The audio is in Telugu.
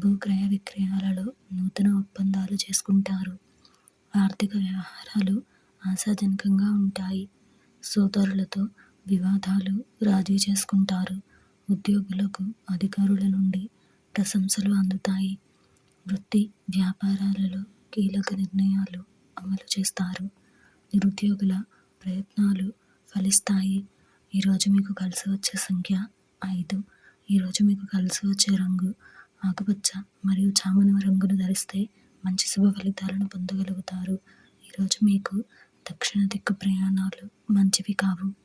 భూ క్రయ విక్రయాలలో నూతన ఒప్పందాలు చేసుకుంటారు. ఆర్థిక వ్యవహారాలు ఆశాజనకంగా ఉంటాయి. సోదరులతో వివాదాలు రాజీ చేసుకుంటారు. ఉద్యోగులకు అధికారుల నుండి ప్రశంసలు అందుతాయి. వృత్తి వ్యాపారాలలో కీలక నిర్ణయాలు అమలు చేస్తారు. నిరుద్యోగుల ప్రయత్నాలు ఫలిస్తాయి. ఈరోజు మీకు కలిసి వచ్చే సంఖ్య ఐదు. ఈరోజు మీకు కలిసి వచ్చే రంగు ఆకుపచ్చ మరియు చామన రంగును ధరిస్తే మంచి శుభ ఫలితాలను పొందగలుగుతారు. ఈరోజు మీకు దక్షిణ దిక్కు ప్రయాణాలు మంచివి కావు.